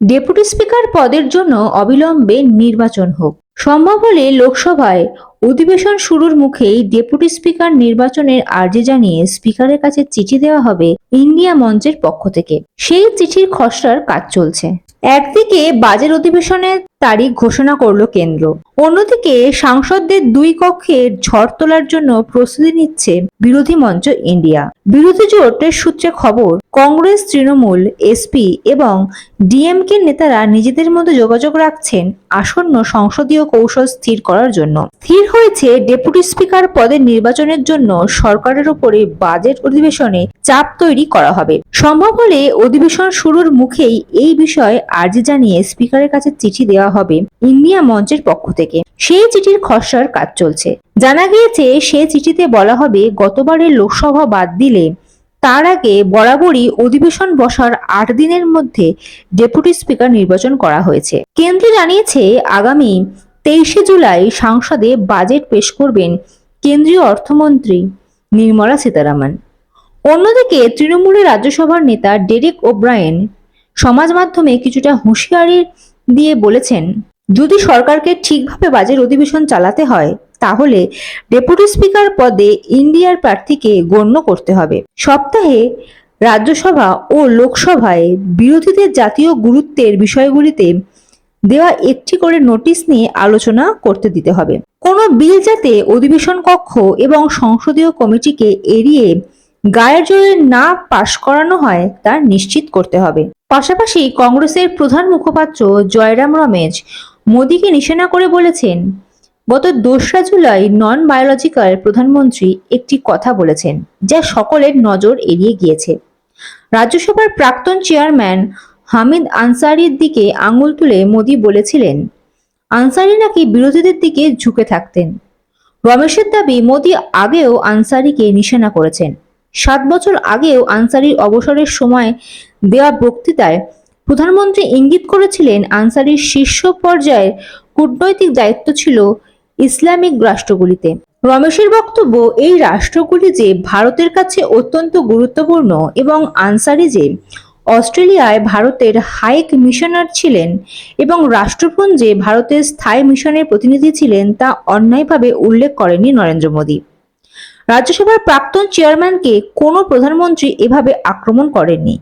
Deputy speaker পদের জন্য অবিলম্বে নির্বাচন হোক। সম্ভব হলে লোকসভায় অধিবেশন শুরুর মুখেই ডেপুটি স্পিকার নির্বাচনের আর্জি জানিয়ে স্পিকারের কাছে চিঠি দেওয়া হবে ইন্ডিয়া মঞ্চের পক্ষ থেকে। সেই চিঠির খসড়ার কাজ চলছে। একদিকে বাজেট অধিবেশনের তারিখ ঘোষণা করল কেন্দ্র। অন্যদিকে সাংসদদের দুই কক্ষের ঝড় তোলার জন্য প্রস্তুতি নিচ্ছে বিরোধী মঞ্চ ইন্ডিয়া। বিরোধী জোটের সূত্রে খবর কংগ্রেস, তৃণমূল এসপি এবং ডিএমকে নেতারা নিজেদের মধ্যে যোগাযোগ রাখছেন আসন্ন সংসদীয় কৌশল স্থির করার জন্য। স্থির হয়েছে ডেপুটি স্পিকার পদের নির্বাচনের জন্য সরকারের উপরে বাজেট অধিবেশনে চাপ তৈরি করা হবে। সম্ভব হলে অধিবেশন শুরুর মুখেই এই বিষয়ে আর্জি জানিয়ে স্পিকারের কাছে চিঠি দেওয়া হবে ইন্ডিয়া মঞ্চের পক্ষ থেকে। সেই চিঠির খসড়ার কাজ চলছে। জানা গিয়েছে, সে চিঠিতে বলা হবে, গতবারের লোকসভা বাদ দিলে তার আগে বরাবরই অধিবেশন বসার আট দিনের মধ্যে ডেপুটি স্পিকার নির্বাচন করা হয়েছে। কেন্দ্র জানিয়েছে, আগামী তেইশে জুলাই সংসদে বাজেট পেশ করবেন কেন্দ্রীয় অর্থমন্ত্রী নির্মলা সীতারামন। অন্যদিকে তৃণমূলের রাজ্যসভার নেতা ডেরেক ওব্রায়েন সমাজ মাধ্যমে কিছুটা হুঁশিয়ারি দিয়ে বলেছেন, যদি সরকারকে ঠিকভাবে বাজেট অধিবেশন চালাতে হয় তাহলে ডেপুটি স্পিকার পদে ইন্ডিয়ার প্রার্থীকে গণ্য করতে হবে। সপ্তাহে রাজ্যসভা ও লোকসভায় বিরোধীদের জাতীয় গুরুত্বের বিষয়গুলিতে দেওয়া একটি করে নোটিশ নিয়ে আলোচনা করতে দিতে হবে। কোনো বিল যাতে অধিবেশন কক্ষ এবং সংসদীয় কমিটিকে এড়িয়ে গায়ের জোরে না পাশ করানো হয় তা নিশ্চিত করতে হবে। পাশাপাশি কংগ্রেসের প্রধান মুখপাত্র জয়রাম রমেশ মোদীকে নিশানা করে বলেছেন গত দোসরা জুলাই নন বায়োলজিক্যাল প্রধানমন্ত্রী একটি কথা বলেছেন, যা সকলের নজর এড়িয়ে গিয়েছে। রাজ্যসভার প্রাক্তন চেয়ারম্যান হামিদ আনসারির দিকে আঙুল তুলে মোদী বলেছিলেন, আনসারি নাকি বিরোধীদের দিকে ঝুঁকে থাকতেন। রমেশের দাবি, মোদী আগেও আনসারিকে নিশানা করেছেন। সাত বছর আগেও আনসারির অবসরের সময় দেওয়া বক্তৃতায় প্রধানমন্ত্রী ইঙ্গিত করেছিলেন, আনসারির শীর্ষ পর্যায়ের কূটনৈতিক দায়িত্ব ছিল ইসলামিক রাষ্ট্রগুলিতে। রমেশের বক্তব্য, এই রাষ্ট্রগুলি যে ভারতের কাছে অত্যন্ত গুরুত্বপূর্ণ এবং আনসারি যে, অস্ট্রেলিয়ায় ভারতের হাই কমিশনার ছিলেন এবং রাষ্ট্রপুঞ্জে ভারতের স্থায়ী মিশনের প্রতিনিধি ছিলেন তা অন্যায়ভাবে উল্লেখ করেনি নরেন্দ্র মোদী। রাজ্যসভার প্রাক্তন চেয়ারম্যানকে কোনো প্রধানমন্ত্রী এভাবে আক্রমণ করেননি।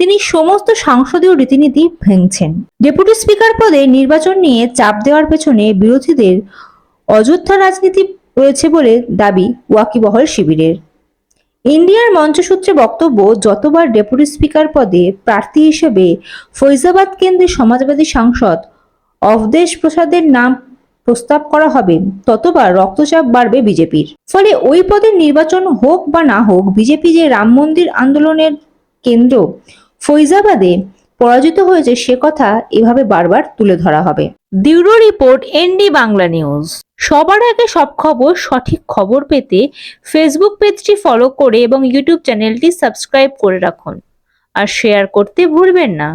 তিনি সমস্ত সাংসদীয় রীতিনীতি ভেঙছেন। ডেপুটি স্পিকার পদে নির্বাচন নিয়ে চাপ দেওয়ার পেছনে বিরোধীদের অযোধ্যা রাজনীতি রয়েছে বলে দাবি ওয়াকিবহল শিবিরের। ইন্ডিয়ার মঞ্চসূত্রে বক্তব্য, যতবার ডেপুটি স্পিকার পদে প্রার্থী হিসেবে ফৈজাবাদ কেন্দ্রের সমাজবাদী সাংসদ অবদেশ প্রসাদের নাম প্রস্তাব করা হবে, ততবার রক্তচাপ বাড়বে বিজেপির। ফলে ওই পদের নির্বাচন হোক বা না হোক, বিজেপি যে রাম মন্দির আন্দোলনের কেন্দ্র, ফৈজাবাদে পরাজিত হয়েছে সে কথা এভাবে বারবার তুলে ধরা হবে। Bureau report, ND Bangla news. সবার আগে সব খবর, সঠিক খবর পেতে ফেসবুক পেজটি ফলো করে এবং ইউটিউব চ্যানেলটি সাবস্ক্রাইব করে রাখুন। আর শেয়ার করতে ভুলবেন না।